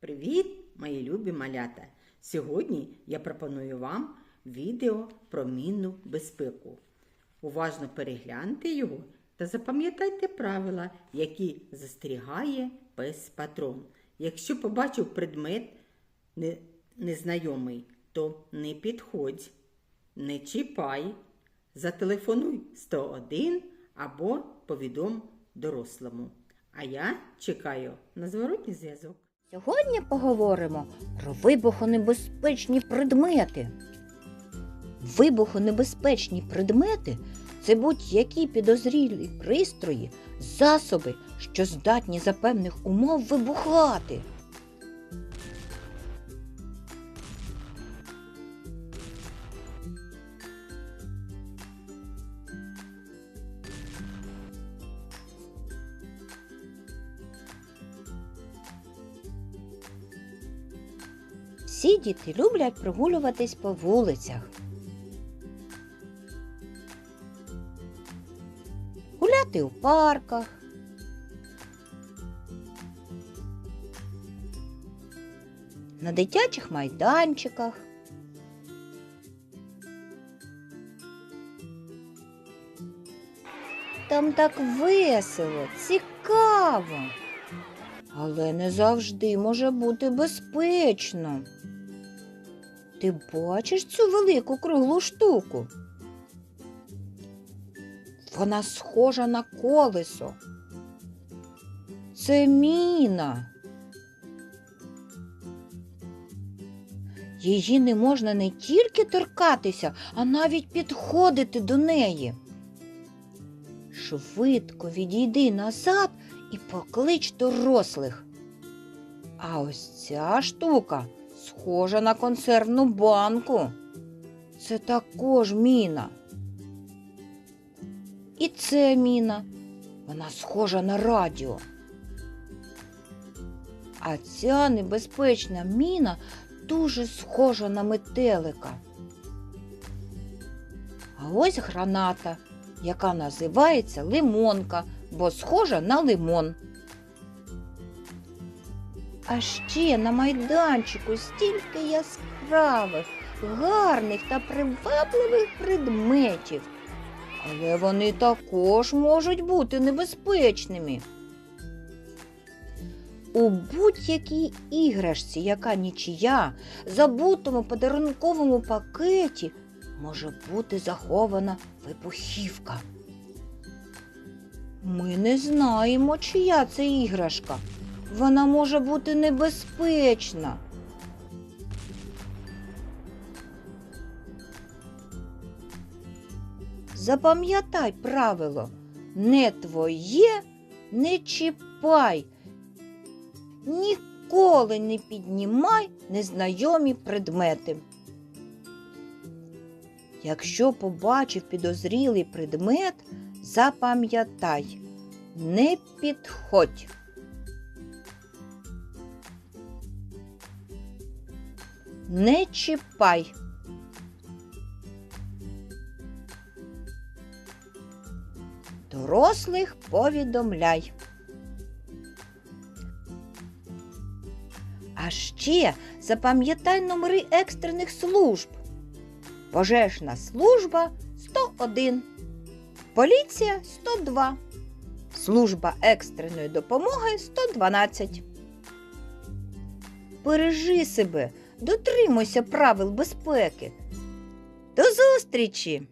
Привіт, мої любі малята! Сьогодні я пропоную вам відео про мінну безпеку. Уважно перегляньте його та запам'ятайте правила, які застерігає пес патрон. Якщо побачив предмет незнайомий, то не підходь, не чіпай, зателефонуй 101 або повідом дорослому. А я чекаю на зворотній зв'язок. Сьогодні поговоримо про вибухонебезпечні предмети. Вибухонебезпечні предмети це будь-які підозрілі пристрої, засоби, що здатні за певних умов вибухати. Всі діти люблять прогулюватись по вулицях. Гуляти у парках. На дитячих майданчиках. Там так весело, цікаво. Але не завжди може бути безпечно. Ти бачиш цю велику круглу штуку? Вона схожа на колесо. Це міна. Її не можна не тільки торкатися, а навіть підходити до неї. Швидко відійди назад і поклич дорослих. А ось ця штука схожа на консервну банку. Це також міна. І це міна. Вона схожа на радіо. А ця небезпечна міна дуже схожа на метелика. А ось граната, яка називається лимонка, бо схожа на лимон. А ще на майданчику стільки яскравих, гарних та привабливих предметів. Але вони також можуть бути небезпечними. У будь-якій іграшці, яка нічия, забутому подарунковому пакеті може бути захована вибухівка. Ми не знаємо, чия це іграшка. Вона може бути небезпечна. Запам'ятай правило не твоє, не чіпай. Ніколи не піднімай незнайомі предмети. Якщо побачив підозрілий предмет, запам'ятай, не підходь. Не чіпай. Дорослих повідомляй. А ще запам'ятай номери екстрених служб. Пожежна служба 101, поліція 102, служба екстреної допомоги 112. Бережи себе, дотримуйся правил безпеки. До зустрічі!